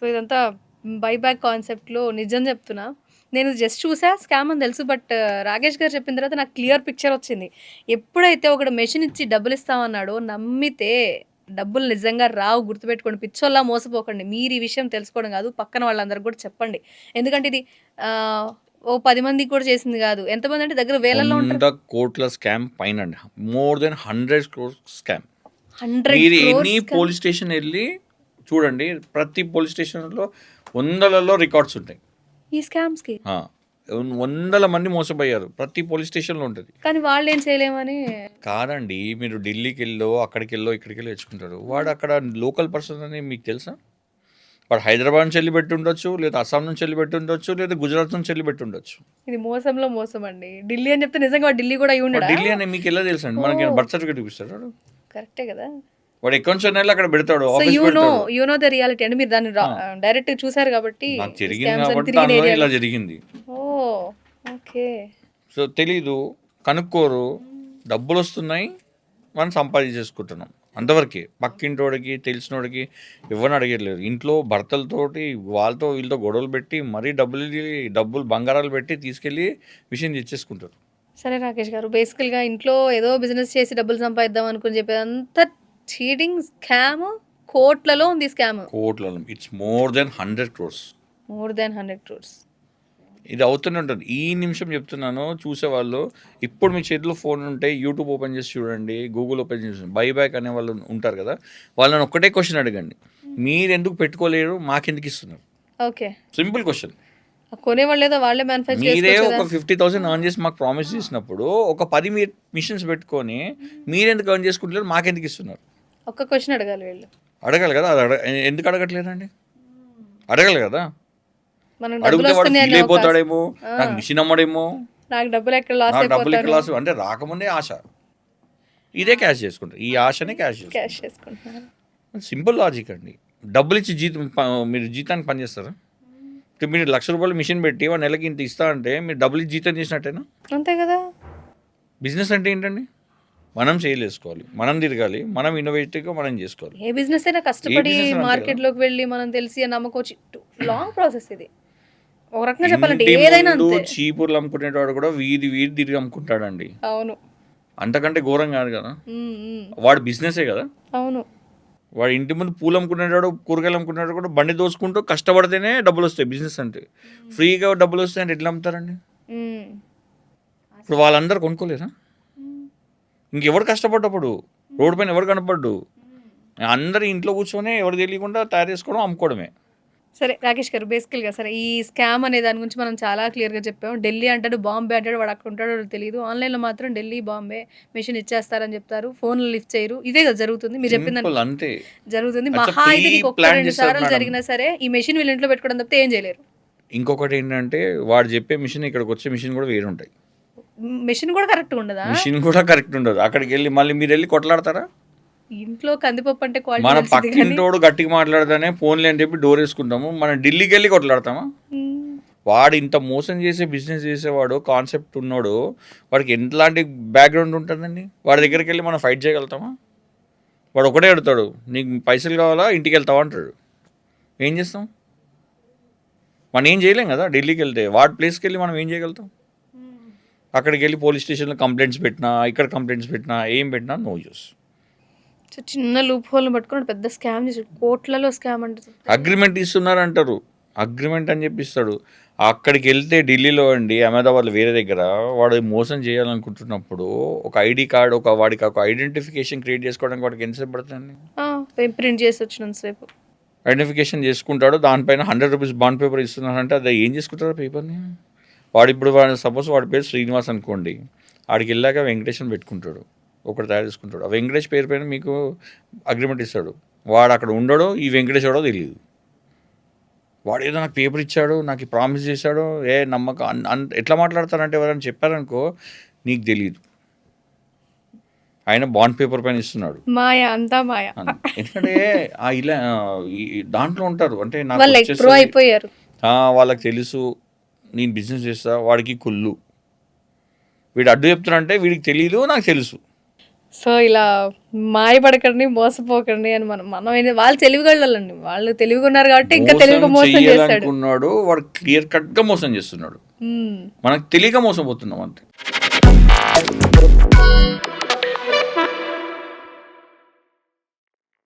So ఇదంతా buyback కాన్సెప్ట్‌లో నిజం చెప్తున్నా. నేను జస్ట్ చూసా స్కామ్ అని తెలుసు. బట్ రాకేష్ గారు చెప్పిన తర్వాత నాకు క్లియర్ పిక్చర్ వచ్చింది. ఎప్పుడైతే ఒకడు మెషిన్ ఇచ్చి డబ్బులిస్తామన్నాడో నమ్మితే డబ్బులు నిజంగా రావు గుర్తుపెట్టుకోండి. పిచ్చోల్లా మోసపోకండి. మీరు ఈ విషయం తెలుసుకోవడం కాదు. పక్కన వాళ్ళందరికి కూడా చెప్పండి. ఎందుకంటే ఇది ఓ 10 మందికి కూడా చేసింది కాదు. ఎంతమంది అంటే దగ్గర వేలల్లో ఉంటారు. 100 కోట్ల scam పైనండి. More than 100 crores scam. 100 మీరు క్రోర్స్ ఎనీ. పోలీస్ స్టేషన్ ఎళ్ళి చూడండి. ప్రతి పోలీస్ స్టేషన్‌లో వందలలో రికార్డ్స్ ఉంటాయి. ఈ స్కామ్స్‌కి. ఆ! వందల మంది మోసపోయారు. ప్రతి పోలీస్ స్టేషన్‌లో ఉంటది. కానీ వాళ్ళేం చేయలేమని కాదండి. మీరు ఢిల్లీకెళ్ళో, అక్కడికెళ్ళో, ఇక్కడికెళ్ళో తెచ్చుకుంటారు. వాడు అక్కడ లోకల్ పర్సన్ అని మీకు తెలుసా? వాడు హైదరాబాద్ నుంచి ఎళ్ళి పెట్టుండొచ్చు. లేదా అస్సాం నుంచి ఎళ్ళి పెట్టుండొచ్చు. లేదా గుజరాత్ నుంచి ఎళ్ళి పెట్టుండొచ్చు. ఇది మోసంలో మోసం అండి. ఢిల్లీ అని చెప్తే నిజంగా ఢిల్లీ కూడా ఉండడా? ఢిల్లీ అని మీకు ఎలా తెలుసండి? మనకి ఓహ్! బర్త్ సర్టిఫికేట్ చూపిస్తాడా వాడు? కరెక్టే కదా! వాడు అయినా ఎళ్ళి అక్కడ పెడతాడు. You know. You know the reality అండి. మీరు దాన్ని! డైరెక్ట్‌గా చూసారు కాబట్టి జరిగింది కాబట్టి ఇలా. జరిగింది. ఓహ్! ఓకే. సో తెలీదు. కనుక్కోరు. డబ్బులొస్తున్నాయి. మనం సంపాదించేసుకుంటున్నాం. అంతవరకే. పక్కింటోడికి, తెలిసినోడికి ఎవరిని అడిగట్లేదు. ఇంట్లో భర్తలతోటి వాళ్ళతో వీళ్ళతో గొడవలు పెట్టి మరీ డబ్బులు డబ్బులు బంగారాలు పెట్టి తీసుకెళ్ళి మిషన్ తెచ్చేసుకుంటారు. సరే రాకేష్ గారు. బేసికల్‌గా ఇంట్లో ఏదో బిజినెస్ చేసి డబ్బులు సంపాదిద్దాం అనుకుని చెప్పేదంతా చీటింగ్, స్కామ్ కోట్లలో ఉంది స్కామ్. కోట్లలో. It's more than 100 crores. More than 100 crores. ఇది అవుతూనే ఉంటుంది. ఈ నిమిషం చెప్తున్నాను చూసేవాళ్ళు ఇప్పుడు మీ చేతిలో ఫోన్ ఉంటే యూట్యూబ్ ఓపెన్ చేసి చూడండి. గూగుల్ ఓపెన్ చేసి బైబ్యాక్ అనే వాళ్ళు ఉంటారు కదా! వాళ్ళని ఒక్కటే క్వెషన్ అడగండి. మీరెందుకు పెట్టుకోలేరు? మాకెందుకు ఇస్తున్నారు? ఓకే. Simple question. కొనేవాళ్ళు ఏదో వాళ్ళే మ్యానుఫ్యాక్చర్ మీరే ఒక కదా! 50,000 ఎర్న్ చేసి మాకు ప్రామిస్ చేసినప్పుడు ఒక 10 మీ మిషన్స్ పెట్టుకొని మీరెందుకు ఎర్న్ చేసుకుంటలేరు? మాకెందుకు ఇస్తున్నారు? ఒక్క క్వెషన్ అడగాలి వీళ్ళు. అడగాలి కదా! అది ఎందుకు అడగట్లేదండి? అడగాలి కదా! మనం డబ్బులు అడిగితే వాడు ఫీల్ ఒక. అయిపోతాడేమో. నాకు మిషన్ అమ్మడేమో. నాకు డబ్బులు ఎక్కడ లాస్ నాకు డబ్బులు అయిపోతాను. లాస్ అంటే రాకముందే ఆశ. ఇదే క్యాష్ చేసుకుంటారు. ఈ ఆశనే క్యాష్ చేసుకుంటారు. క్యాష్ చేసుకుంటున్నారు. సింపుల్ లాజిక్ అండి. డబ్బులు ఇచ్చి జీతం ప మీరు జీతానికి పని చేస్తారా? ఇప్పుడు మీరు లక్ష రూపాయలు మిషన్ పెట్టి వాడు నెలకి ఇంత ఇస్తా అంటే మీరు డబ్బులు ఇచ్చి జీతం చేసినట్టేనా? అంతే కదా! బిజినెస్ అంటే ఏంటండి? మనం సేలేసుకోవాలి. మనం తిరగాలి. మనం ఇన్నోవేటివ్‌గా మనం చేసుకోవాలి. ఏ బిజినెస్ అయినా కష్టపడి! మార్కెట్‌లోకి వెళ్ళి మనం తెలిసి నమ్మకొచ్చి లాంగ్ ప్రాసెస్ ఇది. ఒక రకంగా చెప్పాలంటే ఏదైనా. చీపుర్లు అమ్ముకునేవాడు కూడా వీధి వీధి తిరిగి అమ్ముకుంటాడండి. అవును. అంతకంటే ఘోరం కాదు కదా! వాడు బిజినెసే కదా! అవును. వాడు ఇంటి ముందు పూలు అమ్ముకునేవాడు, కూరగాయలు అమ్ముకునేవాడు కూడా బండి దోసుకుంటూ కష్టపడితేనే డబ్బులొస్తాయి బిజినెస్ అంటే. ఫ్రీగా డబ్బులొస్తాయి అంటే ఎట్లా అమ్ముతారండి? ఇప్పుడు వాళ్ళందరూ కొనుక్కోలేరా? ఇంకెవడు కష్టపడ్డప్పుడు? రోడ్డు పైన ఎవడు కనపడ్డు? అందరూ ఇంట్లో కూర్చొని ఎవరికి తెలియకుండా తయారు చేసుకోవడం, అమ్ముకోవడమే. సరే రాకేష్ గారు బేసికల్‌గా సరే ఈ స్కామ్ అనే దాని గురించి మనం చాలా క్లియర్‌గా చెప్పాము. ఢిల్లీ అంటాడు, బాంబే అంటాడు. వాడు అక్కడ ఉంటాడో తెలీదు. ఆన్‌లైన్‌లో మాత్రం ఢిల్లీ, బాంబే మెషిన్ ఇచ్చేస్తారని చెప్తారు. ఫోన్‌లు లిఫ్ట్ చేయరు. ఇదే కదా జరుగుతుంది. మీరు దాన్ని అంతే. జరుగుతుంది. మహా నీకు ఒక్క 2 చేస్తారు సార్లు. జరిగినా సరే ఈ మెషిన్ వీళ్ళ ఇంట్లో పెట్టుకోవడం తప్పితే ఏం చేయలేరు. ఇంకొకటి ఏంటంటే వాడు చెప్పే మిషన్ ఇక్కడికి వచ్చే మిషన్ కూడా వేరు ఉంటాయి. మెషిన్ కూడా కరెక్ట్‌గా ఉండదా? మిషన్ కూడా కరెక్ట్ ఉండదు. అక్కడికి వెళ్ళి మళ్ళీ మీరు వెళ్ళి కొట్లాడతారా? ఇంట్లో కందిపప్పు అంటే క్వాలిటీ మన పక్కింటోడు గట్టిగా మాట్లాడతానే ఫోన్లే అని చెప్పి డోర్ వేసుకుంటాము. మనం ఢిల్లీకి వెళ్ళి కొట్లాడతామా? వాడు ఇంత మోసం చేసే బిజినెస్ చేసేవాడు కాన్సెప్ట్ ఉన్నాడు. వాడికి ఎట్లాంటి బ్యాక్‌గ్రౌండ్ ఉంటుందండి? వాడి దగ్గరికి వెళ్ళి మనం ఫైట్ చేయగలుగుతామా? వాడు ఒకటే అడుగుతాడు. నీకు పైసలు కావాలా? ఇంటికి వెళ్తావా అంటాడు. ఏం చేస్తాం? మనం ఏం చేయలేం కదా! ఢిల్లీకి వెళ్తే వాడి ప్లేస్‌కి వెళ్ళి మనం ఏం చేయగలుగుతాం? అక్కడికి వెళ్ళి పోలీస్ స్టేషన్‌లో కంప్లెయింట్స్ పెట్టినా, ఇక్కడ కంప్లెయింట్స్ పెట్టినా, ఏం పెట్టినా నో యూస్. సో చిన్న లూప్ హోల్‌ని పట్టుకొని పెద్ద స్కామ్ చేసాడు. కోట్లలో స్కామ్ అంటే అగ్రిమెంట్ ఇస్తున్నారు అంటారు. అగ్రిమెంట్ అని చెప్పి ఇస్తాడు. అక్కడికి వెళ్తే ఢిల్లీలో అండి అహ్మదాబాద్‌లో వేరే దగ్గర వాడు మోసం చేయాలనుకుంటున్నప్పుడు ఒక ఐడీ కార్డ్ ఒక వాడికి ఒక ఐడెంటిఫికేషన్ క్రియేట్ చేసుకోవడానికి వాడికి ఎంతసేపు పడుతుందండి? ఆ! ప్రింట్ చేసి వచ్చినంత సేపు. ఐడెంటిఫికేషన్ చేసుకుంటాడు. దానిపైన 100 రూపీస్ బాండ్ పేపర్ ఇస్తున్నారంటే అది ఏం చేసుకుంటారు పేపర్‌ని? వాడు ఇప్పుడు వాడు సపోజ్ వాడి పేరు శ్రీనివాస్ అనుకోండి. ఆడికి వెళ్ళాక వెంకటేష్ అని పెట్టుకుంటాడు. ఒకటి తయారు చేసుకుంటాడు. ఆ వెంకటేష్ పేరు పైన మీకు అగ్రిమెంట్ ఇస్తాడు. వాడు అక్కడ ఉండడో ఈ వెంకటేష్ ఎవడో తెలీదు. వాడు ఏదో నాకు పేపర్ ఇచ్చాడు. నాకు ప్రామిస్ చేశాడు. ఏ నమ్మకం ఎట్లా మాట్లాడతారంటే ఎవరైనా చెప్పారనుకో నీకు తెలీదు. ఆయన బాండ్ పేపర్ పైన ఇస్తున్నాడు. మాయ అంతా మాయ. ఎందుకంటే ఆ ఇలా దాంట్లో ఉంటారు. అంటే నాకు! వాళ్ళకి తెలుసు. నేను బిజినెస్ చేస్తా వాడికి కుళ్ళు. వీడు అడ్డు చెప్తున్నానంటే వీడికి తెలియదు నాకు తెలుసు. సో ఇలా మాయపడకండి మోసపోకండి అని మనం మనం అయితే వాళ్ళు తెలివిగళ్ళండి. వాళ్ళు తెలివిగా ఉన్నారు కాబట్టి ఇంకా తెలివిగా మోసం వాడు క్లియర్ కట్గా మోసం చేస్తున్నాడు. మనకు తెలియక మోసపోతున్నాం అంతే.